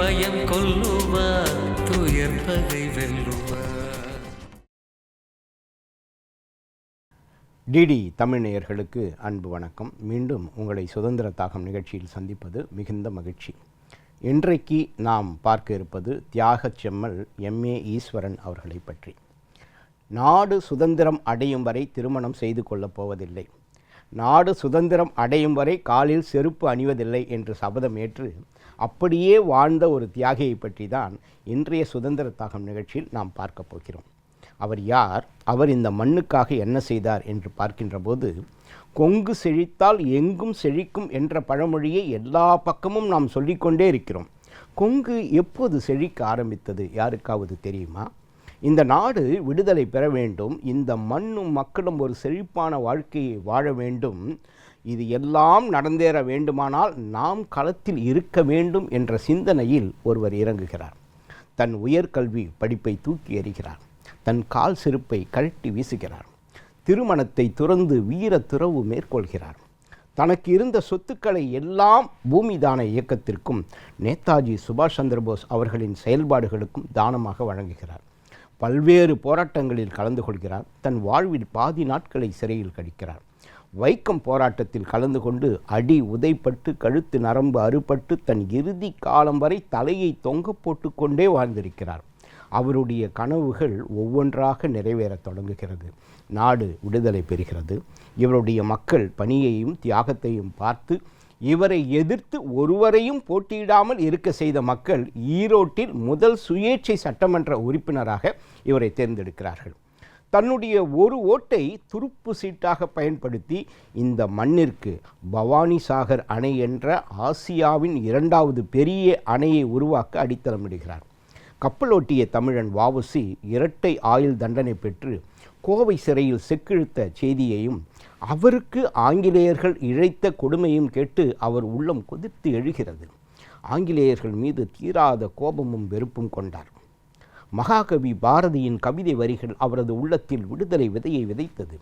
பயம் கொல்லுவார் துயர் பகை வெல்லுவார். டிடி தமிழ் நேயர்களுக்கு அன்பு வணக்கம். மீண்டும் உங்களை சுதந்திர தாகம் நிகழ்ச்சியில் சந்திப்பது மிகுந்த மகிழ்ச்சி. இன்றைக்கு நாம் பார்க்க இருப்பது தியாகச் செம்மல் எம்ஏ ஈஸ்வரன் அவர்களை பற்றி. நாடு சுதந்திரம் அடையும் வரை திருமணம் செய்து கொள்ளப் போவதில்லை. நாடு சுதந்திரம் அடையும் வரை காலில் செருப்பு அணிவதில்லை என்று சபதம் ஏற்று அப்படியே வாழ்ந்த ஒரு தியாகியை பற்றி தான் இன்றைய சுதந்திர தாகம் நிகழ்ச்சியில் நாம் பார்க்க போகிறோம். அவர் யார்? அவர் இந்த மண்ணுக்காக என்ன செய்தார் என்று பார்க்கின்ற போது கொங்கு செழித்தால் எங்கும் செழிக்கும் என்ற பழமொழியை எல்லா பக்கமும் நாம் சொல்லிக்கொண்டே இருக்கிறோம். கொங்கு எப்போது செழிக்க ஆரம்பித்தது? யாருக்காவது தெரியுமா? இந்த நாடு விடுதலை பெற வேண்டும் இந்த மண்ணும் மக்களும் ஒரு செழிப்பான வாழ்க்கையை வாழ வேண்டும் இது எல்லாம் நடந்தேற வேண்டுமானால் நாம் களத்தில் இருக்க வேண்டும் என்ற சிந்தனையில் ஒருவர் இறங்குகிறார். தன் உயர்கல்வி படிப்பை தூக்கி எறிகிறார். தன் கால் செருப்பை கழட்டி வீசுகிறார். திருமணத்தை துறந்து வீர துறவு மேற்கொள்கிறார். தனக்கு இருந்த சொத்துக்களை எல்லாம் பூமிதான இயக்கத்திற்கும் நேதாஜி சுபாஷ் சந்திரபோஸ் அவர்களின் செயல்பாடுகளுக்கும் தானமாக வழங்குகிறார். பல்வேறு போராட்டங்களில் கலந்து கொள்கிறார். தன் வாழ்வில் பாதி நாட்களை சிறையில் கழிக்கிறார். வைக்கம் போராட்டத்தில் கலந்து கொண்டு அடி உதைப்பட்டு கழுத்து நரம்பு அறுபட்டு தன் இறுதி காலம் வரை தலையை தொங்க போட்டுக்கொண்டே வாழ்ந்திருக்கிறார். அவருடைய கனவுகள் ஒவ்வொன்றாக நிறைவேறத் தொடங்குகிறது. நாடு விடுதலை பெறுகிறது. இவருடைய மக்கள் பணியையும் தியாகத்தையும் பார்த்து இவரை எதிர்த்து ஒருவரையும் போட்டியிடாமல் இருக்க செய்த மக்கள் ஈரோட்டில் முதல் சுயேட்சை சட்டமன்ற உறுப்பினராக இவரை தேர்ந்தெடுக்கிறார்கள். தன்னுடைய ஒரு ஓட்டை துருப்பு சீட்டாக பயன்படுத்தி இந்த மண்ணிற்கு பவானி சாகர் அணை என்ற ஆசியாவின் இரண்டாவது பெரிய அணையை உருவாக்க அடித்தளமிடுகிறார் கப்பலோட்டிய தமிழன் வாவுசி இரட்டை ஆயுள் தண்டனை பெற்று கோவை சிறையில் செக்கிழுத்த செய்தியையும் அவருக்கு ஆங்கிலேயர்கள் இழைத்த கொடுமையும் கேட்டு அவர் உள்ளம் கொதித்து எழுகிறது. ஆங்கிலேயர்கள் மீது தீராத கோபமும் வெறுப்பும் கொண்டார். மகாகவி பாரதியின் கவிதை வரிகள் அவரது உள்ளத்தில் விடுதலை விதையை விதைத்தது.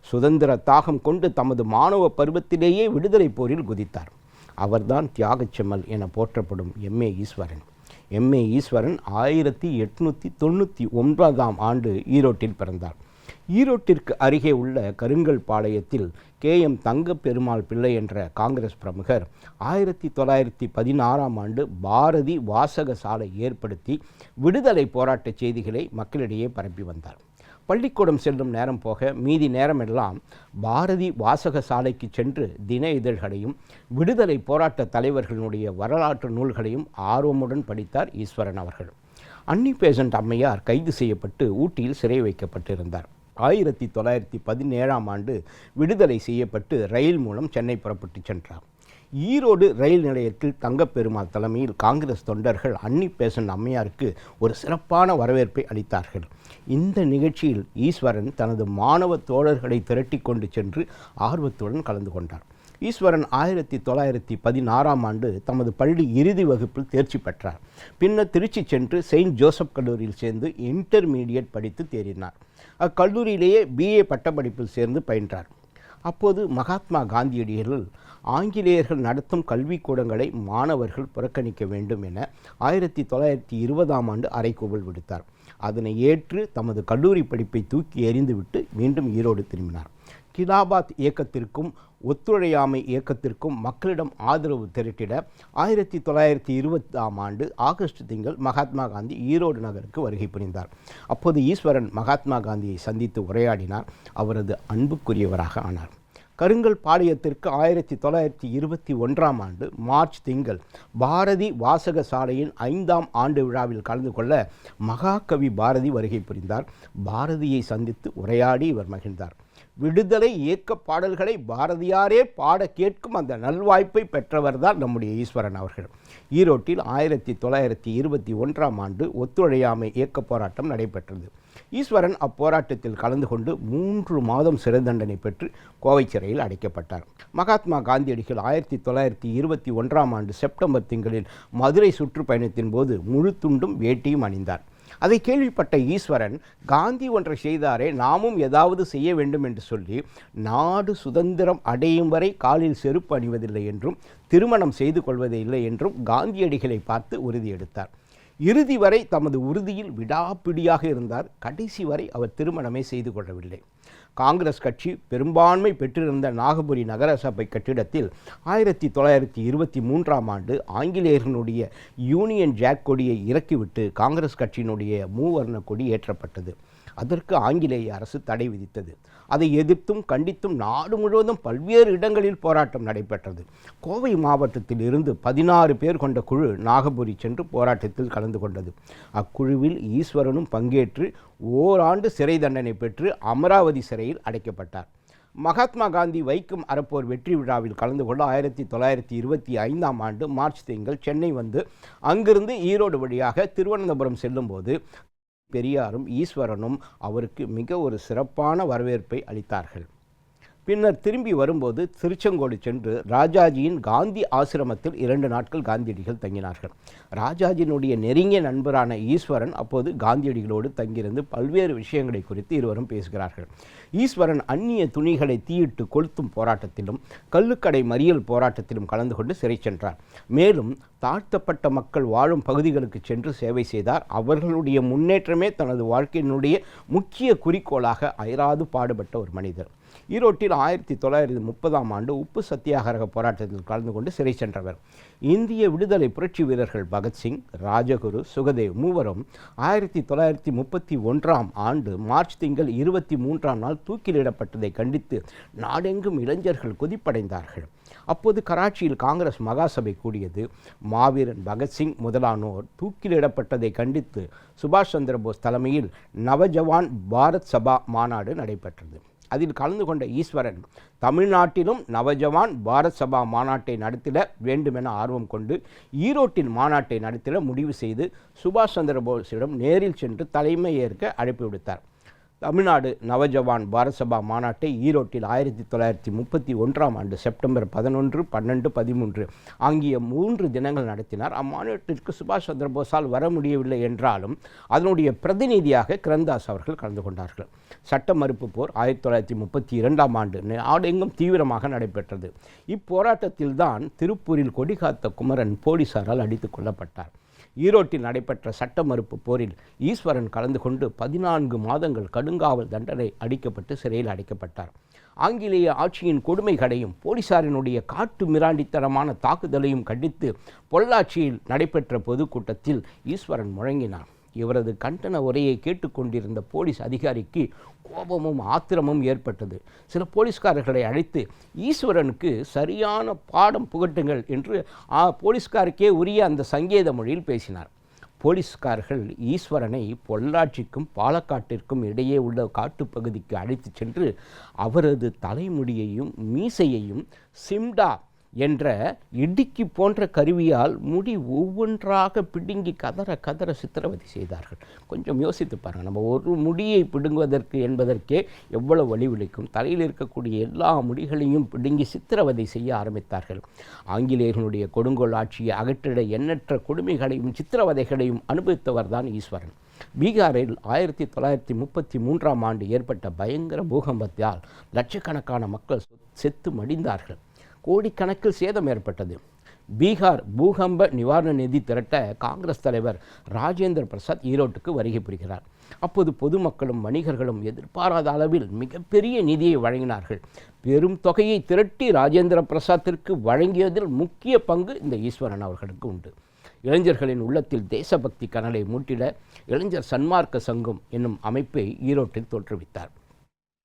சுதந்திர தாகம் கொண்டு தமது மாணவ பருவத்திலேயே விடுதலை போரில் குதித்தார். அவர்தான் தியாகச்செம்மல் என போற்றப்படும் எம்ஏ ஈஸ்வரன். எம்ஏ ஈஸ்வரன் ஆயிரத்தி எட்நூற்றி தொண்ணூற்றி ஒன்பதாம் ஆண்டு ஈரோட்டில் பிறந்தார். ஈரோட்டிற்கு அருகே உள்ள கருங்கல் பாளையத்தில் கே எம் தங்க பெருமாள் பிள்ளை என்ற காங்கிரஸ் பிரமுகர் ஆயிரத்தி தொள்ளாயிரத்தி பதினாறாம் ஆண்டு பாரதி வாசக சாலை ஏற்படுத்தி விடுதலை போராட்ட செய்திகளை மக்களிடையே பரப்பி வந்தார். பள்ளிக்கூடம் செல்லும் நேரம் போக மீதி நேரமெல்லாம் பாரதி வாசக சாலைக்கு சென்று தின இதழ்களையும் விடுதலை போராட்ட தலைவர்களுடைய வரலாற்று நூல்களையும் ஆர்வமுடன் படித்தார் ஈஸ்வரன் அவர்கள். அன்னி பேசண்ட் அம்மையார் கைது செய்யப்பட்டு ஊட்டியில் சிறை வைக்கப்பட்டிருந்தார். ஆயிரத்தி தொள்ளாயிரத்தி பதினேழாம் ஆண்டு விடுதலை செய்யப்பட்டு ரயில் மூலம் சென்னை புறப்பட்டு சென்றார். ஈரோடு ரயில் நிலையத்தில் தங்கப்பெருமாள் தலைமையில் காங்கிரஸ் தொண்டர்கள் அன்னி பேசன் அம்மையாருக்கு ஒரு சிறப்பான வரவேற்பை அளித்தார்கள். இந்த நிகழ்ச்சியில் ஈஸ்வரன் தனது மாணவ தோழர்களை திரட்டி கொண்டு சென்று ஆர்வத்துடன் கலந்து கொண்டார். ஈஸ்வரன் ஆயிரத்தி தொள்ளாயிரத்தி பதினாறாம் ஆண்டு தமது பள்ளி இறுதி வகுப்பில் தேர்ச்சி பெற்றார். பின்னர் திருச்சி சென்று செயின்ட் ஜோசப் கல்லூரியில் சேர்ந்து இன்டர்மீடியட் படித்து தேறினார். அக்கல்லூரியிலேயே பிஏ பட்டப்படிப்பில் சேர்ந்து பயின்றார். அப்போது மகாத்மா காந்தியடிகள் ஆங்கிலேயர்கள் நடத்தும் கல்விக்கூடங்களை மாணவர்கள் புறக்கணிக்க வேண்டும் என ஆயிரத்தி தொள்ளாயிரத்தி இருபதாம் ஆண்டு அறைகூவல் விடுத்தார். அதனை ஏற்று தமது கல்லூரி படிப்பை தூக்கி எறிந்துவிட்டு மீண்டும் ஈரோடு திரும்பினார். கிலாபாத் இயக்கத்திற்கும் ஒத்துழையாமை இயக்கத்திற்கும் மக்களிடம் ஆதரவு திரட்டிட ஆயிரத்தி தொள்ளாயிரத்தி இருபத்தாம் ஆண்டு ஆகஸ்ட் திங்கள் மகாத்மா காந்தி ஈரோடு நகருக்கு வருகை புரிந்தார். அப்போது ஈஸ்வரன் மகாத்மா காந்தியை சந்தித்து உரையாடினார். அவரது அன்புக்குரியவராக ஆனார். கருங்கல் பாளையத்திற்கு ஆயிரத்தி தொள்ளாயிரத்தி இருபத்தி ஒன்றாம் ஆண்டு மார்ச் திங்கள் பாரதி வாசக சாலையின் ஐந்தாம் ஆண்டு விழாவில் கலந்து கொள்ள மகாகவி பாரதி வருகை புரிந்தார். பாரதியை சந்தித்து உரையாடி இவர் மகிழ்ந்தார். விடுதலை இயக்க பாடல்களை பாரதியாரே பாட கேட்கும் அந்த நல்வாய்ப்பை பெற்றவர்தான் நம்முடைய ஈஸ்வரன் அவர்கள். ஈரோட்டில் ஆயிரத்தி தொள்ளாயிரத்தி இருபத்தி ஒன்றாம் ஆண்டு ஒத்துழையாமை இயக்க போராட்டம் நடைபெற்றது. ஈஸ்வரன் அப்போராட்டத்தில் கலந்து கொண்டு மூன்று மாதம் சிறை தண்டனை பெற்று கோவை சிறையில் அடைக்கப்பட்டார். மகாத்மா காந்தியடிகள் ஆயிரத்தி தொள்ளாயிரத்தி இருபத்தி ஒன்றாம் ஆண்டு செப்டம்பர் திங்களில் மதுரை சுற்றுப்பயணத்தின் போது முழு துண்டும் வேட்டியும் அணிந்தார். அதை கேள்விப்பட்ட ஈஸ்வரன் காந்தி ஒன்றை செய்தாரே நாமும் ஏதாவது செய்ய வேண்டும் என்று சொல்லி நாடு சுதந்திரம் அடையும் வரை காலில் செருப்பு அணிவதில்லை என்றும் திருமணம் செய்து கொள்வதில்லை என்றும் காந்தியடிகளை பார்த்து உறுதியெடுத்தார் இறுதி வரை தமது உறுதியில் விடாப்பிடியாக இருந்தார். கடைசி வரை அவர் திருமணமே செய்து கொள்ளவில்லை. காங்கிரஸ் கட்சி பெரும்பான்மை பெற்றிருந்த நாகபுரி நகரசபை கட்டிடத்தில் ஆயிரத்தி தொள்ளாயிரத்தி இருபத்தி மூன்றாம் ஆண்டு ஆங்கிலேயர்களுடைய யூனியன் ஜாக் கொடியை இறக்கிவிட்டு காங்கிரஸ் கட்சியினுடைய மூவர்ண கொடி ஏற்றப்பட்டது. அதற்கு ஆங்கிலேய அரசு தடை விதித்தது. அதை எதிர்த்தும் கண்டித்தும் நாடு முழுவதும் பல்வேறு இடங்களில் போராட்டம் நடைபெற்றது. கோவை மாவட்டத்தில் இருந்து பதினாறு பேர் கொண்ட குழு நாகபுரி சென்று போராட்டத்தில் கலந்து கொண்டது. அக்குழுவில் ஈஸ்வரனும் பங்கேற்று ஓராண்டு சிறை தண்டனை பெற்று அமராவதி சிறையில் அடைக்கப்பட்டார். மகாத்மா காந்தி வைக்கும் அறப்போர் வெற்றி விழாவில் கலந்து கொள்ள ஆயிரத்தி தொள்ளாயிரத்தி இருபத்தி ஐந்தாம் ஆண்டு மார்ச் திங்கள் சென்னை வந்து அங்கிருந்து ஈரோடு வழியாக திருவனந்தபுரம் செல்லும்போது பெரியாரும் ஈஸ்வரனும் அவருக்கு மிக ஒரு சிறப்பான வரவேற்பை அளித்தார்கள். பின்னர் திரும்பி வரும்போது திருச்செங்கோடு சென்று ராஜாஜியின் காந்தி ஆசிரமத்தில் இரண்டு நாட்கள் காந்தியடிகள் தங்கினார்கள். ராஜாஜியினுடைய நெருங்கிய நண்பரான ஈஸ்வரன் அப்போது காந்தியடிகளோடு தங்கியிருந்து பல்வேறு விஷயங்களை குறித்து இருவரும் பேசுகிறார்கள். ஈஸ்வரன் அந்நிய துணிகளை தீயிட்டு கொளுத்தும் போராட்டத்திலும் கள்ளுக்கடை மறியல் போராட்டத்திலும் கலந்து கொண்டு சிறை சென்றார். மேலும் தாழ்த்தப்பட்ட மக்கள் வாழும் பகுதிகளுக்கு சென்று சேவை செய்தார். அவர்களுடைய முன்னேற்றமே தனது வாழ்க்கையினுடைய முக்கிய குறிக்கோளாக அயராது பாடுபட்ட ஒரு மனிதர். ஈரோட்டில் ஆயிரத்தி தொள்ளாயிரத்தி முப்பதாம் ஆண்டு உப்பு சத்தியாகிரக போராட்டத்தில் கலந்து கொண்டு சிறை சென்றவர். இந்திய விடுதலை புரட்சி வீரர்கள் பகத்சிங் ராஜகுரு சுகதேவ் மூவரும் ஆயிரத்தி தொள்ளாயிரத்தி முப்பத்தி ஒன்றாம் ஆண்டு மார்ச் திங்கள் இருபத்தி மூன்றாம் நாள் தூக்கிலிடப்பட்டதை கண்டித்து நாடெங்கும் இளைஞர்கள் கொதிப்படைந்தார்கள். அப்போது கராச்சியில் காங்கிரஸ் மகாசபை கூடியது. மாவீரன் பகத்சிங் முதலானோர் தூக்கிலிடப்பட்டதை கண்டித்து சுபாஷ் சந்திரபோஸ் தலைமையில் நவஜவான் பாரத் சபா மாநாடு நடைபெற்றது. அதில் கலந்து கொண்ட ஈஸ்வரன் தமிழ்நாட்டிலும் நவஜவான் பாரத் சபா மாநாட்டை நடத்திட வேண்டுமென ஆர்வம் கொண்டு ஈரோட்டின் மாநாட்டை நடத்திட முடிவு செய்து சுபாஷ் சந்திர போஸிடம் நேரில் சென்று தலைமை ஏற்க அழைப்பு விடுத்தார். தமிழ்நாடு நவஜவான் பாரசபா மாநாட்டை ஈரோட்டில் ஆயிரத்தி தொள்ளாயிரத்தி முப்பத்தி ஒன்றாம் ஆண்டு செப்டம்பர் பதினொன்று பன்னெண்டு பதிமூன்று ஆகிய மூன்று தினங்கள் நடத்தினார். அம்மாநாட்டிற்கு சுபாஷ் சந்திரபோஸால் வர முடியவில்லை என்றாலும் அதனுடைய பிரதிநிதியாக கிரந்தாஸ் அவர்கள் கலந்து கொண்டார்கள். சட்ட மறுப்பு போர் ஆயிரத்தி தொள்ளாயிரத்தி முப்பத்தி இரண்டாம் ஆண்டு நாடெங்கும் தீவிரமாக நடைபெற்றது. இப்போராட்டத்தில்தான் திருப்பூரில் கொடிகாத்த குமரன் போலீசாரால் அடித்துக் கொல்லப்பட்டார். ஈரோட்டில் நடைபெற்ற சட்ட மறுப்பு போரில் ஈஸ்வரன் கலந்து கொண்டு பதினான்கு மாதங்கள் கடுங்காவல் தண்டனை அடிக்கப்பட்டு சிறையில் அடைக்கப்பட்டார். ஆங்கிலேய ஆட்சியின் கொடுமைகளையும் போலீசாரினுடைய காட்டு மிராண்டித்தனமான தாக்குதலையும் கண்டித்து பொள்ளாச்சியில் நடைபெற்ற பொதுக்கூட்டத்தில் ஈஸ்வரன் முழங்கினார். இவரது கண்டன உரையை கேட்டுக்கொண்டிருந்த போலீஸ் அதிகாரிக்கு கோபமும் ஆத்திரமும் ஏற்பட்டது. சில போலீஸ்காரர்களை அழைத்து ஈஸ்வரனுக்கு சரியான பாடம் புகட்டுங்கள் என்று போலீஸ்காருக்கே உரிய அந்த சங்கேத மொழியில் பேசினார். போலீஸ்காரர்கள் ஈஸ்வரனை பொள்ளாச்சிக்கும் பாலக்காட்டிற்கும் இடையே உள்ள காட்டுப்பகுதிக்கு அழைத்துச் சென்று அவரது தலைமுடியையும் மீசையையும் சிம்டா என்ற இடுக்கி போன்ற கருவியால் முடி ஒவ்வொன்றாக பிடுங்கி கதற கதற சித்திரவதை செய்தார்கள். கொஞ்சம் யோசித்து பாருங்கள். நம்ம ஒரு முடியை பிடுங்குவதற்கு என்பதற்கே எவ்வளவு வழி விளைக்கும் தலையில் இருக்கக்கூடிய எல்லா முடிகளையும் பிடுங்கி சித்திரவதை செய்ய ஆரம்பித்தார்கள். ஆங்கிலேயர்களுடைய கொடுங்கோல் ஆட்சியை அகற்றிட எண்ணற்ற கொடுமைகளையும் சித்திரவதைகளையும் அனுபவித்தவர் தான் ஈஸ்வரன். பீகாரில் ஆயிரத்தி தொள்ளாயிரத்தி முப்பத்தி மூன்றாம் ஆண்டு ஏற்பட்ட பயங்கர பூகம்பத்தால் லட்சக்கணக்கான மக்கள் செத்து மடிந்தார்கள். கோடிக்கணக்கில் சேதம் ஏற்பட்டது. பீகார் பூகம்ப நிவாரண நிதி திரட்ட காங்கிரஸ் தலைவர் ராஜேந்திர பிரசாத் ஈரோட்டுக்கு வருகை புரிகிறார். அப்போது பொதுமக்களும் வணிகர்களும் எதிர்பாராத அளவில் மிகப்பெரிய நிதியை வழங்கினார்கள். பெரும் தொகையை திரட்டி ராஜேந்திர பிரசாத்திற்கு வழங்கியதில் முக்கிய பங்கு இந்த ஈஸ்வரன் அவர்களுக்கு உண்டு. இளைஞர்களின் உள்ளத்தில் தேசபக்தி கனலை மூட்டிட இளைஞர் சன்மார்க்க சங்கம் என்னும் அமைப்பை ஈரோட்டில் தோற்றுவித்தார்.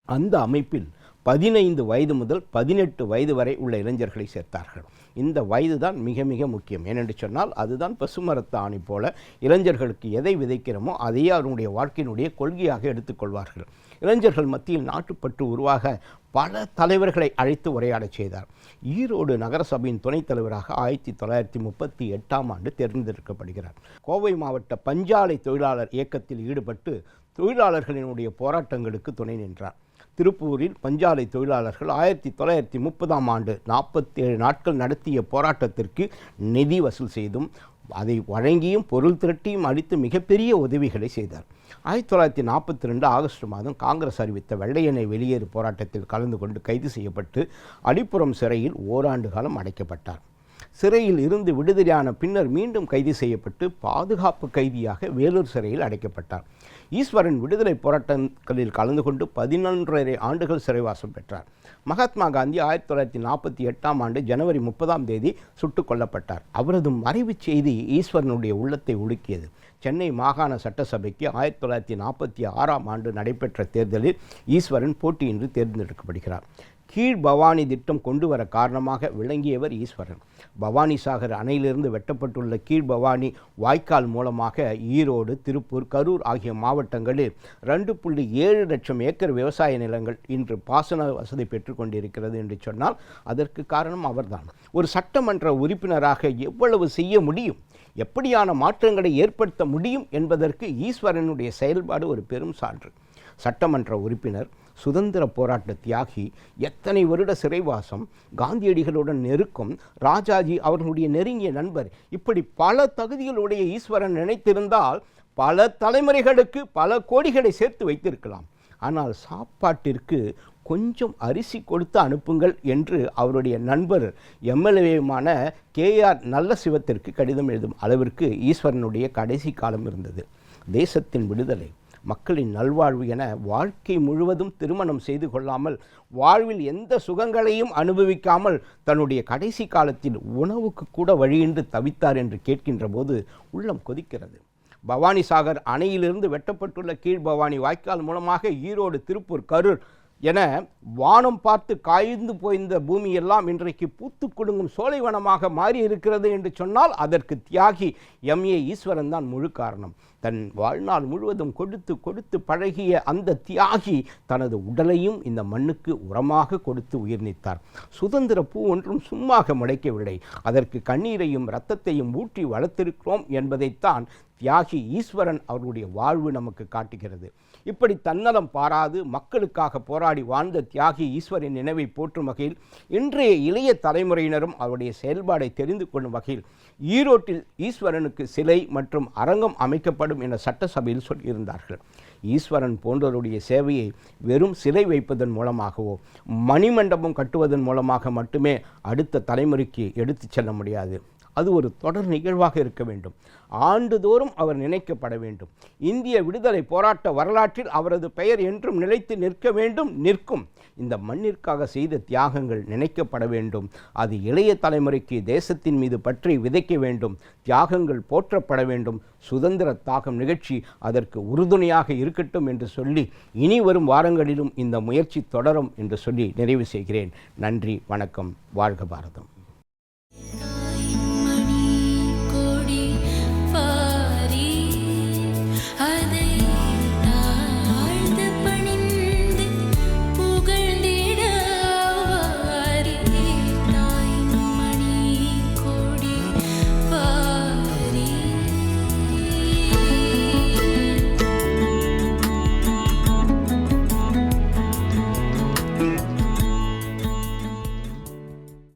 அந்த அமைப்பில் பதினைந்து வயது முதல் பதினெட்டு வயது வரை உள்ள இளைஞர்களை சேர்த்தார்கள். இந்த வயது தான் மிக மிக முக்கியம். ஏனென்று சொன்னால் அதுதான் பசுமரத்த ஆணி போல இளைஞர்களுக்கு எதை விதைக்கிறோமோ அதையே அவருடைய வாழ்க்கையினுடைய கொள்கையாக எடுத்துக்கொள்வார்கள் இளைஞர்கள் மத்தியில் நாட்டுப்பற்று உருவாக பல தலைவர்களை அழைத்து உரையாடச் செய்தார். ஈரோடு நகரசபையின் துணைத் தலைவராக ஆயிரத்தி தொள்ளாயிரத்தி முப்பத்தி எட்டாம் ஆண்டு தேர்ந்தெடுக்கப்படுகிறார். கோவை மாவட்ட பஞ்சாலை தொழிலாளர் இயக்கத்தில் ஈடுபட்டு தொழிலாளர்களினுடைய போராட்டங்களுக்கு துணை நின்றார். திருப்பூரில் பஞ்சாலை தொழிலாளர்கள் ஆயிரத்தி தொள்ளாயிரத்தி முப்பதாம் ஆண்டு நாற்பத்தி ஏழு நாட்கள் நடத்திய போராட்டத்திற்கு நிதி வசூல் செய்தும் அதை வழங்கியும் பொருள் திரட்டியும் அளித்து மிகப்பெரிய உதவிகளை செய்தார். ஆயிரத்தி தொள்ளாயிரத்தி நாற்பத்தி ரெண்டு ஆகஸ்ட் மாதம் காங்கிரஸ் அறிவித்த வெள்ளையனை வெளியேறு போராட்டத்தில் கலந்து கொண்டு கைது செய்யப்பட்டு அடிப்புறம் சிறையில் ஓராண்டு காலம் அடைக்கப்பட்டார். சிறையில் இருந்து விடுதலையான பின்னர் மீண்டும் கைது செய்யப்பட்டு பாதுகாப்பு கைதியாக வேலூர் சிறையில் அடைக்கப்பட்டார். ஈஸ்வரன் விடுதலை போராட்டங்களில் கலந்து கொண்டு பதினொன்றரை ஆண்டுகள் சிறைவாசம் பெற்றார். மகாத்மா காந்தி ஆயிரத்தி தொள்ளாயிரத்தி நாற்பத்தி எட்டாம் ஆண்டு ஜனவரி முப்பதாம் தேதி சுட்டுக் கொல்லப்பட்டார். அவரது மறைவுச் செய்தி ஈஸ்வரனுடைய உள்ளத்தை உலுக்கியது. சென்னை மாகாண சட்டசபைக்கு ஆயிரத்தி தொள்ளாயிரத்தி நாற்பத்தி ஆறாம் ஆண்டு நடைபெற்ற தேர்தலில் ஈஸ்வரன் போட்டியின்றி தேர்ந்தெடுக்கப்படுகிறார். கீழ் பவானி திட்டம் கொண்டு வர காரணமாக விளங்கியவர் ஈஸ்வரன். பவானி சாகர் அணையிலிருந்து வெட்டப்பட்டுள்ள கீழ் பவானி வாய்க்கால் மூலமாக ஈரோடு திருப்பூர் கரூர் ஆகிய மாவட்டங்களில் ரெண்டு புள்ளி ஏழு லட்சம் ஏக்கர் விவசாய நிலங்கள் இன்று பாசன வசதி பெற்றுக்கொண்டிருக்கிறது என்று சொன்னால் அதற்கு காரணம் அவர்தான். ஒரு சட்டமன்ற உறுப்பினராக எவ்வளவு செய்ய முடியும்? எப்படியான மாற்றங்களை ஏற்படுத்த முடியும் என்பதற்கு ஈஸ்வரனுடைய செயல்பாடு ஒரு பெரும் சான்று. சட்டமன்ற உறுப்பினர் சுதந்திர போராட்ட தியாகி எத்தனை வருட சிறைவாசம் காந்தியடிகளுடன் நெருக்கம் ராஜாஜி அவர்களுடைய நெருங்கிய நண்பர் இப்படி பல தகுதிகளுடைய ஈஸ்வரன் நினைத்திருந்தால் பல தலைமுறைகளுக்கு பல கோடிகளை சேர்த்து வைத்திருக்கலாம். ஆனால் சாப்பாட்டிற்கு கொஞ்சம் அரிசி கொடுத்து அனுப்புங்கள் என்று அவருடைய நண்பர் எம்எல்ஏமான கேஆர் நல்ல சிவத்திற்கு கடிதம் எழுதும் அளவிற்கு ஈஸ்வரனுடைய கடைசி காலம் இருந்தது. தேசத்தின் விடுதலை. மக்களின் நல்வாழ்வு என வாழ்க்கை முழுவதும் திருமணம் செய்து கொள்ளாமல் வாழ்வில் எந்த சுகங்களையும் அனுபவிக்காமல் தன்னுடைய கடைசி காலத்தில் உணவுக்கு கூட வழியின்றி தவித்தார் என்று கேட்கின்ற போது உள்ளம் கொதிக்கிறது. பவானி சாகர் அணையிலிருந்து வெட்டப்பட்டுள்ள கீழ் பவானி வாய்க்கால் மூலமாக ஈரோடு திருப்பூர் கரூர் என வானம் பார்த்து காய்ந்து போய்ந்த பூமியெல்லாம் இன்றைக்கு பூத்து குலுங்கும் சோலைவனமாக மாறி இருக்கிறது என்று சொன்னால் அதற்கு தியாகி எம். ஏ. ஈஸ்வரன் தான் முழு காரணம். தன் வாழ்நாள் முழுவதும் கொடுத்து கொடுத்து பழகிய அந்த தியாகி தனது உடலையும் இந்த மண்ணுக்கு உரமாக கொடுத்து உயிர் நீத்தார். சுதந்திர பூ ஒன்றும் சும்மாக முளைக்கவில்லை. அதற்கு கண்ணீரையும் இரத்தத்தையும் ஊற்றி வளர்த்திருக்கிறோம் என்பதைத்தான் தியாகி ஈஸ்வரன் அவருடைய வாழ்வு நமக்கு காட்டுகிறது. இப்படி தன்னலம் பாராது மக்களுக்காக போராடி வாழ்ந்த தியாகி ஈஸ்வரின் நினைவை போற்றும் வகையில் இன்றைய இளைய தலைமுறையினரும் அவருடைய செயல்பாடை தெரிந்து கொள்ளும் வகையில் ஈரோட்டில் ஈஸ்வரனுக்கு சிலை மற்றும் அரங்கம் அமைக்கப்படும் என சட்டசபையில் சொல்லியிருந்தார்கள். ஈஸ்வரன் போன்றவருடைய சேவையை வெறும் சிலை வைப்பதன் மூலமாகவோ மணிமண்டபம் கட்டுவதன் மூலமாக மட்டுமே அடுத்த தலைமுறைக்கு எடுத்துச் செல்ல முடியாது. அது ஒரு தொடர் நிகழ்வாக இருக்க வேண்டும். ஆண்டுதோறும் அவர் நினைக்கப்பட வேண்டும். இந்திய விடுதலை போராட்ட வரலாற்றில் அவரது பெயர் என்றும் நிலைத்து நிற்க வேண்டும் நிற்கும். இந்த மண்ணிற்காக செய்த தியாகங்கள் நினைக்கப்பட வேண்டும். அது இளைய தலைமுறைக்கு தேசத்தின் மீது பற்றி விதைக்க வேண்டும். தியாகங்கள் போற்றப்பட வேண்டும். சுதந்திர தாகம் நிகழ்ச்சி அதற்கு உறுதுணையாக இருக்கட்டும் என்று சொல்லி இனி வரும் வாரங்களிலும் இந்த முயற்சி தொடரும் என்று சொல்லி நிறைவு செய்கிறேன். நன்றி வணக்கம். வாழ்க பாரதம்.